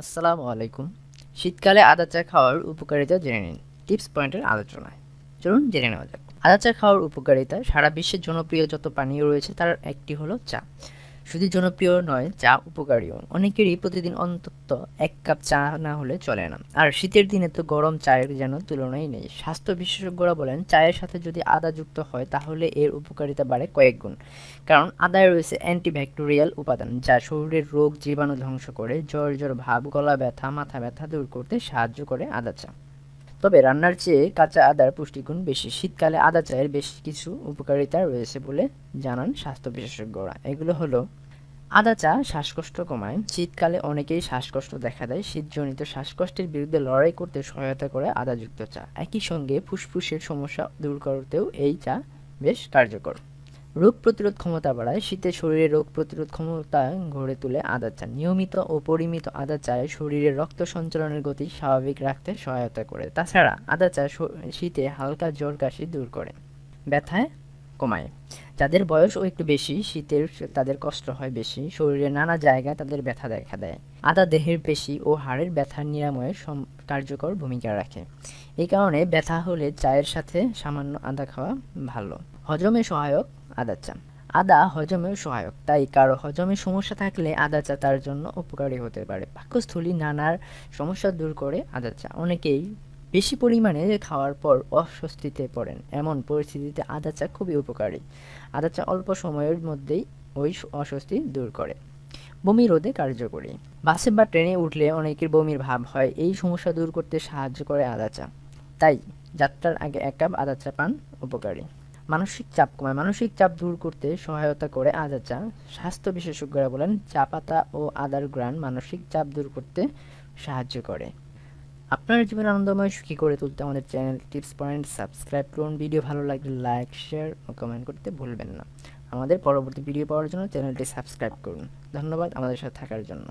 আসসালামু আলাইকুম। শীতকালে আদা চা খাওয়ার উপকারিতা জেনে নিন। টিপস পয়েন্টের আলোচনায়। চলুন জেনে নেওয়া যাক। আদা চা খাওয়ার উপকারিতা সারা বিশ্বের জনপ্রিয় যত পানীয় রয়েছে তার একটি হলো চা। শুধু জনপ্রিয় নয় চা উপকারীও। অনেকেরই প্রতিদিন অন্তত এক কাপ চা না হলে চলে না। আর শীতের দিনে তো গরম চায়ের যেন তুলনাই নেই। স্বাস্থ্য বিশেষজ্ঞরা বলেন, চায়ের সাথে যদি আদা যুক্ত হয়, তাহলে এর উপকারিতা বাড়ে কয়েক গুণ। কারণ আদায় রয়েছে অ্যান্টিব্যাকটেরিয়াল উপাদান, যা শরীরের রোগ জীবাণু ধ্বংস করে, জ্বর জ্বর, ভাব, গলা ব্যথা, মাথা ব্যথা দূর করতে সাহায্য করে আদা চা। তবে রান্নার চেয়ে কাঁচা আদার পুষ্টিগুণ বেশি। শীতকালে আদা চায়ের বেশ কিছু উপকারিতা রয়েছে বলে জানান স্বাস্থ্য বিশেষজ্ঞরা। এগুলো হলো, আদা চা শ্বাসকষ্ট কমায়। শীতকালে অনেকেই শ্বাসকষ্ট দেখা দেয়। শীতজনিত শ্বাসকষ্টের বিরুদ্ধে লড়াই করতে সহায়তা করে আদাযুক্ত চা। একই সঙ্গে ফুসফুসের সমস্যা দূর করতেও এই চা বেশ কার্যকর। রোগ প্রতিরোধ ক্ষমতা বাড়ায়। শীতে শরীরে রোগ প্রতিরোধ ক্ষমতা গড়ে তোলে আদা চা। নিয়মিত ও পরিমিত আদা চায় শরীরে রক্ত সঞ্চালনের গতি স্বাভাবিক রাখতে সহায়তা করে। তাছাড়া আদা চা শীতে হালকা জ্বর কাশি দূর করে। ব্যথায় কমায়। যাদের বয়স ও একটু বেশি, শীতের তাদের কষ্ট হয় বেশি। শরীরের নানা জায়গায় তাদের ব্যথা দেখা দেয়। আদা দেহের পেশি ও হাড়ের ব্যথার নিরাময়ে কার্যকর ভূমিকা রাখে। এই কারণে ব্যথা হলে চায়ের সাথে সামান্য আদা খাওয়া ভালো। হজমে সহায়ক আদা চা আদা হজমেও সহায়ক, তাই কারও হজমের সমস্যা থাকলে আদা চা তার জন্য উপকারী হতে পারে। পাকস্থলী নানার সমস্যা দূর করে আদা চা। অনেকেই বেশি পরিমাণে খাওয়ার পর অস্বস্তিতে পড়েন। এমন পরিস্থিতিতে আদা চা খুবই উপকারী। আদা চা অল্প সময়ের মধ্যেই ওই অস্বস্তি দূর করে। বমি রোধে কার্যকরী। বাসে বা ট্রেনে উঠলে অনেকের বমির ভাব হয়। এই সমস্যা দূর করতে সাহায্য করে আদা চা। তাই যাত্রার আগে এক কাপ আদা চা পান উপকারী। মানসিক চাপ কমায়। মানসিক চাপ দূর করতে সহায়তা করে আদা চা স্বাস্থ্য বিশেষজ্ঞরা বলেন, চা পাতা ও আদার গ্রান মানসিক চাপ দূর করতে সাহায্য করে। আপনার জীবন আনন্দময় সুখী করে তুলতে আমাদের চ্যানেল টিপস পয়েন্ট সাবস্ক্রাইব করুন। ভিডিও ভালো লাগলে লাইক, শেয়ার ও কমেন্ট করতে ভুলবেন না। আমাদের পরবর্তী ভিডিও পাওয়ার জন্য চ্যানেলটি সাবস্ক্রাইব করুন। ধন্যবাদ আমাদের সাথে থাকার জন্য।